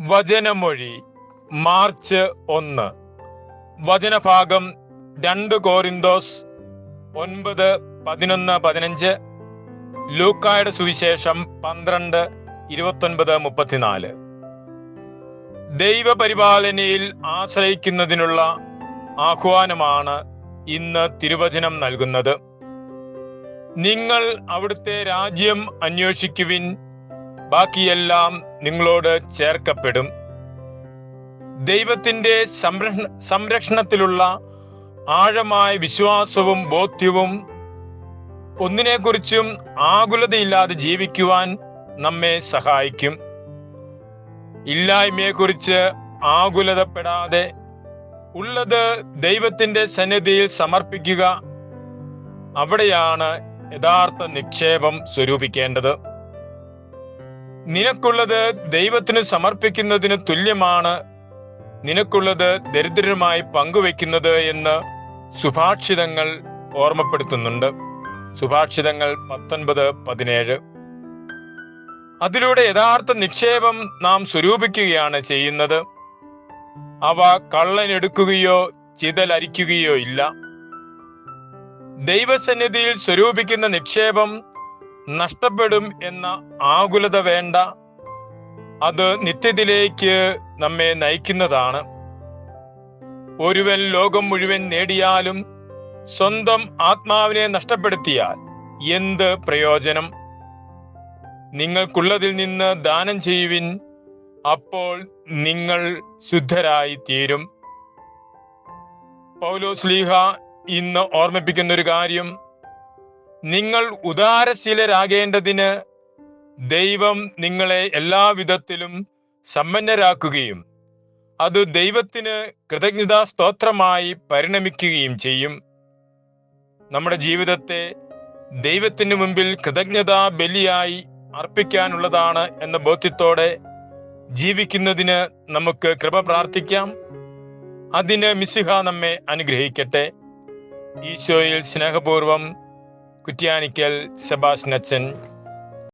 വചനമൊഴി March ഒന്ന്. വചനഭാഗം രണ്ട് കോരിന്തോസ് ഒൻപത് പതിനൊന്ന് പതിനഞ്ച്. ലൂക്കായുടെ സുവിശേഷം പന്ത്രണ്ട് ഇരുപത്തൊൻപത് മുപ്പത്തിനാല്. ദൈവപരിപാലനയിൽ ആശ്രയിക്കുന്നതിനുള്ള ആഹ്വാനമാണ് ഇന്ന് തിരുവചനം നൽകുന്നത്. നിങ്ങൾ അവിടുത്തെ രാജ്യം അന്വേഷിക്കുവിൻ ബാക്കിയെല്ലാം നിങ്ങളോട് ചേർക്കപ്പെടും. ദൈവത്തിന്റെ സംരക്ഷണ സംരക്ഷണത്തിലുള്ള ആഴമായ വിശ്വാസവും ബോധ്യവും ഒന്നിനെക്കുറിച്ചും ആകുലതയില്ലാതെ ജീവിക്കുവാൻ നമ്മെ സഹായിക്കും. ഇല്ലായ്മയെക്കുറിച്ച് ആകുലതപ്പെടാതെ ഉള്ളത് ദൈവത്തിന്റെ സന്നിധിയിൽ സമർപ്പിക്കുക അവിടെയാണ് യഥാർത്ഥ നിക്ഷേപം സ്വരൂപിക്കേണ്ടത്. നിനക്കുള്ളത് ദൈവത്തിന് സമർപ്പിക്കുന്നതിന് തുല്യമാണ്. നിനക്കുള്ളത് ദരിദ്രരുമായി പങ്കുവെക്കുന്നത് എന്ന് സുഭാഷിതങ്ങൾ ഓർമ്മപ്പെടുത്തുന്നുണ്ട്. സുഭാഷിതങ്ങൾ പത്തൊൻപത് പതിനേഴ്. അതിലൂടെ യഥാർത്ഥ നിക്ഷേപം നാം സ്വരൂപിക്കുകയാണ് ചെയ്യുന്നത്. അവ കള്ളനെടുക്കുകയോ ചിതലരിക്കുകയോ ഇല്ല. ദൈവസന്നിധിയിൽ സ്വരൂപിക്കുന്ന നിക്ഷേപം നഷ്ടപ്പെടും എന്ന ആകുലത വേണ്ട. അത് നിത്യത്തിലേക്ക് നമ്മെ നയിക്കുന്നതാണ്. ഒരുവൻ ലോകം മുഴുവൻ നേടിയാലും സ്വന്തം ആത്മാവിനെ നഷ്ടപ്പെടുത്തിയാൽ എന്ത് പ്രയോജനം? നിങ്ങൾക്കുള്ളതിൽ നിന്ന് ദാനം ചെയ്യുവിൻ അപ്പോൾ നിങ്ങൾ ശുദ്ധരായി തീരും പൗലോസ്ലീഹ ഇന്ന് ഓർമ്മിപ്പിക്കുന്ന ഒരു കാര്യം നിങ്ങൾ ഉദാരശീലരാകേണ്ടതിന് ദൈവം നിങ്ങളെ എല്ലാവിധത്തിലും സമ്പന്നരാക്കുകയും അത് ദൈവത്തിന് കൃതജ്ഞതാ സ്തോത്രമായി പരിണമിക്കുകയും ചെയ്യും. നമ്മുടെ ജീവിതത്തെ ദൈവത്തിന് മുമ്പിൽ കൃതജ്ഞതാ ബലിയായി അർപ്പിക്കാനുള്ളതാണ് എന്ന ബോധ്യത്തോടെ ജീവിക്കുന്നതിന് നമുക്ക് കൃപ പ്രാർത്ഥിക്കാം. അതിന് മിസിഹ നമ്മെ അനുഗ്രഹിക്കട്ടെ. ഈശോയിൽ സ്നേഹപൂർവം കുറ്റ്യാനിക്കൽ സെബാസ്നച്ചൻ